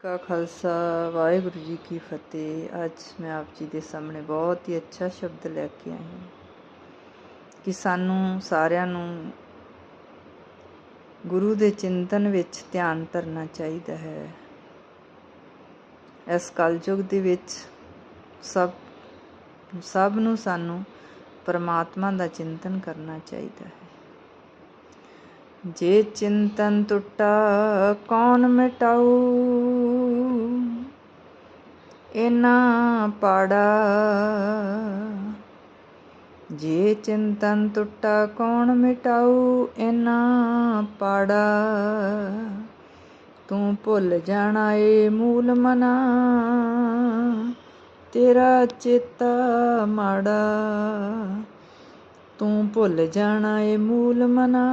ਕਾ ਖਾਲਸਾ, ਵਾਹਿਗੁਰੂ ਜੀ ਕੀ ਫਤਿਹ। ਅੱਜ ਮੈਂ ਆਪ ਜੀ ਦੇ ਸਾਹਮਣੇ ਬਹੁਤ ਹੀ ਅੱਛਾ ਸ਼ਬਦ ਲੈ ਕੇ ਆਈ ਹਾਂ ਕਿ ਸਾਨੂੰ ਸਾਰਿਆਂ ਨੂੰ ਗੁਰੂ ਦੇ ਚਿੰਤਨ ਵਿੱਚ ਧਿਆਨ ਧਰਨਾ ਚਾਹੀਦਾ ਹੈ। ਇਸ ਕਲਯੁਗ ਦੇ ਵਿੱਚ ਸਭ ਸਭ ਨੂੰ ਸਾਨੂੰ ਪਰਮਾਤਮਾ ਦਾ ਚਿੰਤਨ ਕਰਨਾ ਚਾਹੀਦਾ ਹੈ। ਜੇ ਚਿੰਤਨ ਟੁੱਟਾ ਕੌਣ ਮਿਟਾਊ? ਇਨਾ ਪਾੜਾ। ਜੇ ਚਿੰਤਨ ਟੁੱਟਾ ਕੌਣ ਮਿਟਾਊ? ਇਨਾ ਪਾੜਾ। ਤੂੰ ਭੁੱਲ ਜਾਣਾ ਏ ਮੂਲ ਮਨਾ। ਤੇਰਾ ਚੇਤਾ ਮਾੜਾ। ਤੂੰ ਭੁੱਲ ਜਾਣਾ ਏ ਮੂਲ ਮਨਾ,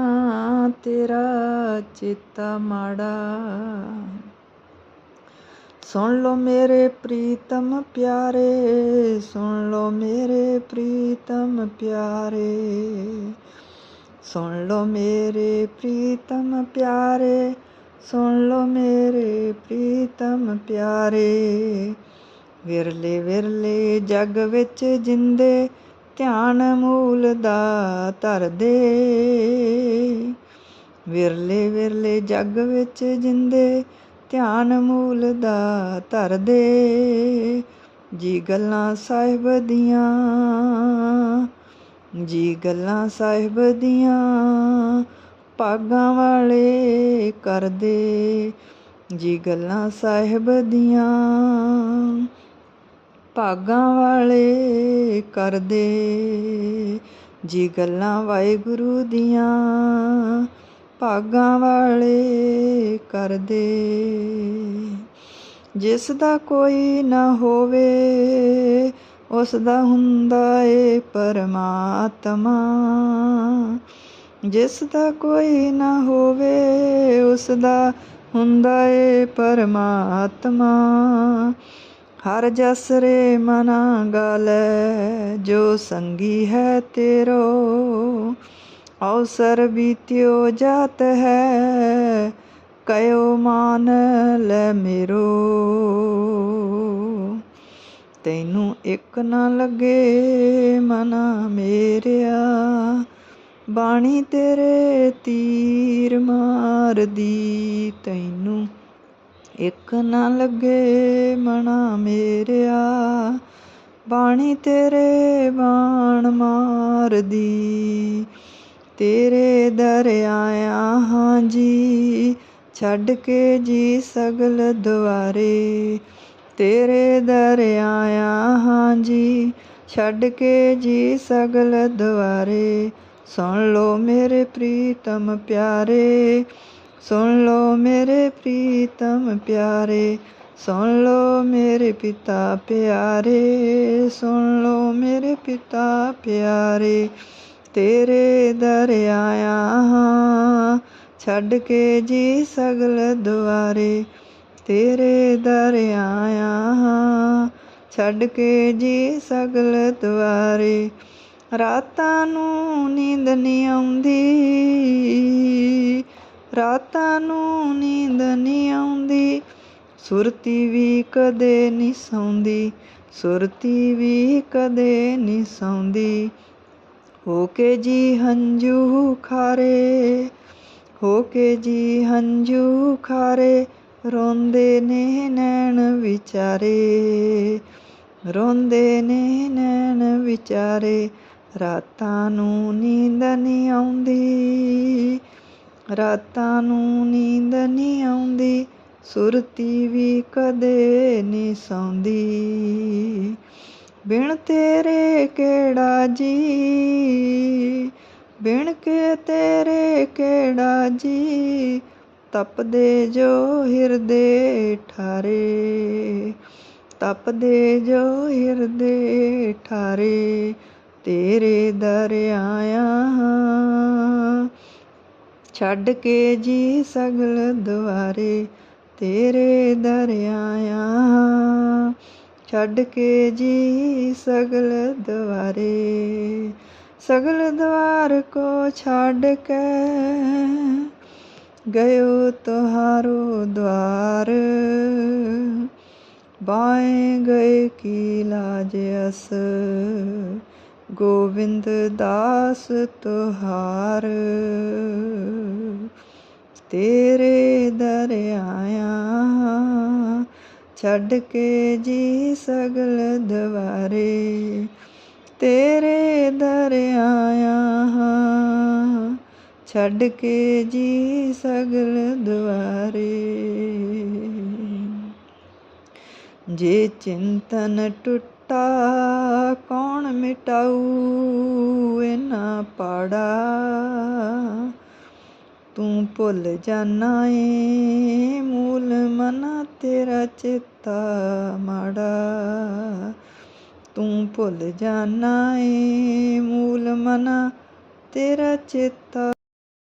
ਤੇਰਾ ਚੇਤਾ ਮਾੜਾ। ਸੁਣ ਲੋ ਮੇਰੇ ਪ੍ਰੀਤਮ ਪਿਆਰੇ, ਸੁਣ ਲੋ ਮੇਰੇ ਪ੍ਰੀਤਮ ਪਿਆਰੇ। ਸੁਣ ਲੋ ਮੇਰੇ ਪ੍ਰੀਤਮ ਪਿਆਰੇ, ਸੁਣ ਲੋ ਮੇਰੇ ਪ੍ਰੀਤਮ ਪਿਆਰੇ। ਵਿਰਲੇ ਵਿਰਲੇ ਜਗ ਵਿੱਚ ਜਿੰਦੇ ਧਿਆਨ ਮੂਲ ਦਾ ਧਰਦੇ ਵਿਰਲੇ ਵਿਰਲੇ ਜੱਗ ਵਿੱਚ ਜਿੰਦੇ, ਧਿਆਨ ਮੂਲ ਦਾ ਧਰਦੇ ਜੀ ਗੱਲਾਂ ਸਾਹਿਬ ਦੀਆਂ, ਜੀ ਗੱਲਾਂ ਸਾਹਿਬ ਦੀਆਂ ਪਾਗਾਂ ਵਾਲੇ ਕਰਦੇ ਜੀ ਗੱਲਾਂ ਸਾਹਿਬ ਦੀਆਂ ਭਾਗਾਂ ਵਾਲੇ ਕਰਦੇ। ਜੀ ਗੱਲਾਂ ਵਾਹਿਗੁਰੂ ਦੀਆਂ ਭਾਗਾਂ ਵਾਲੇ ਕਰਦੇ। ਜਿਸ ਦਾ ਕੋਈ ਨਾ ਹੋਵੇ, ਉਸ ਦਾ ਹੁੰਦਾ ਏ ਪਰਮਾਤਮਾ। ਜਿਸ ਦਾ ਕੋਈ ਨਾ ਹੋਵੇ, ਉਸ ਦਾ ਹੁੰਦਾ ਏ ਪਰਮਾਤਮਾ। ਹਰ ਜਸ ਰੇ ਮਨਾ ਗਾਲੇ, ਜੋ ਸੰਗੀ ਹੈ ਤੇਰੋ, ਅਵਸਰ ਬੀਤਿਓ ਜਾਤ ਹੈ, ਕਯੋ ਮਾਨ ਲੈ ਮੇਰੋ। ਤੈਨੂੰ ਇੱਕ ਨਾ ਲੱਗੇ ਮਨਾ ਮੇਰਿਆ, ਬਾਣੀ ਤੇਰੇ ਤੀਰ ਮਾਰਦੀ। ਤੈਨੂੰ ਇੱਕ ਨਾ ਲੱਗੇ ਮਣਾ ਬਾਣੀ ਤੇਰੇ ਬਾਣ ਮਾਰਦੀ, ਤੇਰੇ ਦਰ ਆਇਆ ਹਾਂ ਜੀ, ਛੱਡ ਕੇ ਜੀ ਸਗਲ ਦੁਆਰੇ। ਤੇਰੇ ਦਰ ਆਇਆ ਹਾਂ ਜੀ, ਛੱਡ ਕੇ ਜੀ ਸਗਲ ਦੁਆਰੇ। ਸੁਣ ਲੋ ਮੇਰੇ ਪ੍ਰੀਤਮ ਪਿਆਰੇ, ਸੁਣ ਲੋ ਮੇਰੇ ਪ੍ਰੀਤਮ ਪਿਆਰੇ। ਸੁਣ ਲੋ ਮੇਰੇ ਪਿਤਾ ਪਿਆਰੇ, ਸੁਣ ਲੋ ਮੇਰੇ ਪਿਤਾ ਪਿਆਰੇ, ਤੇਰੇ ਦਰ ਆਇਆ ਹਾਂ, ਛੱਡ ਕੇ ਜੀ ਸਗਲ ਦੁਆਰੇ, ਤੇਰੇ ਦਰ ਆਇਆ ਹਾਂ, ਛੱਡ ਕੇ ਜੀ ਸਗਲ ਦੁਆਰੇ, ਰਾਤਾਂ ਨੂੰ ਨੀਂਦ ਨਹੀਂ ਆਉਂਦੀ, ਰਾਤਾਂ ਨੂੰ ਨੀਂਦ ਨਹੀਂ ਆਉਂਦੀ ਸੁਰਤੀ ਵੀ ਕਦੇ ਨਹੀਂ ਸੌਂਦੀ, ਸੁਰਤੀ ਵੀ ਕਦੇ ਨਹੀਂ ਸੌਂਦੀ। ਹੋ ਕੇ ਜੀ ਹੰਝੂ ਖਾਰੇ, ਹੋ ਕੇ ਜੀ ਹੰਝੂ ਖਾਰੇ, ਰੋਂਦੇ ਨੇ ਨੈਣ ਵਿਚਾਰੇ, ਰੋਂਦੇ ਨੇ ਨੈਣ ਵਿਚਾਰੇ, ਰਾਤਾਂ ਨੂੰ ਨੀਂਦ ਨਹੀਂ ਆਉਂਦੀ, ਰਾਤਾਂ ਨੂੰ ਨੀਂਦ ਨਹੀਂ ਆਉਂਦੀ। ਸੁਰਤੀ ਵੀ ਕਦੇ ਨਹੀਂ ਸੌਂਦੀ। ਬਿਨ ਤੇਰੇ ਕਿਹੜਾ ਜੀ? ਬਿਨ ਕੇ ਤੇਰੇ ਕਿਹੜਾ ਜੀ? ਤਪਦੇ ਜੋ ਹਿਰਦੇ ਠਾਰੇ। ਤਪਦੇ ਜੋ ਹਿਰਦੇ ਠਾਰੇ। ਤੇਰੇ ਦਰ ਛੱਡ ਕੇ ਜੀ ਸਗਲ ਦੁਆਰੇ। ਤੇਰੇ ਦਰ ਛੱਡ ਕੇ ਜੀ ਸਗਲ ਦੁਆਰੇ ਸਗਲ ਦਵਾਰ ਕੋ ਛੱਡ ਕੇ ਗਇਓ ਤੁਹਾਰੋ ਦਵਾਰ। ਬਾਏ ਗਏ ਕੀ ਲਾਜ ਅਸ, ਗੋਵਿੰਦ ਦਾਸ ਤੁਹਾਰ। ਤੇਰੇ ਦਰਿਆ ਛੱਡ ਕੇ ਜੀ ਸਗਲ ਦਵਾਰੇ, ਤੇਰੇ ਦਰ ਆਇਆ ਛੱਡ ਕੇ ਜੀ ਸਗਲ ਦੁਆਰੇ ਜੇ ਚਿੰਤਨ ਟੁੱਟਾ, ਕੌਣ ਮਿਟਾਊ? ਇਨਾ ਪਾੜਾ ਤੂੰ ਭੁੱਲ ਜਾਣਾ ਏ, ਮੂਲ ਮਨਾ ਤੇਰਾ ਚੇਤਾ ਮਾੜਾ। ਤੂੰ ਭੁੱਲ ਜਾਣਾ ਏ, ਮੂਲ ਮਨਾ ਤੇਰਾ ਚੇਤਾ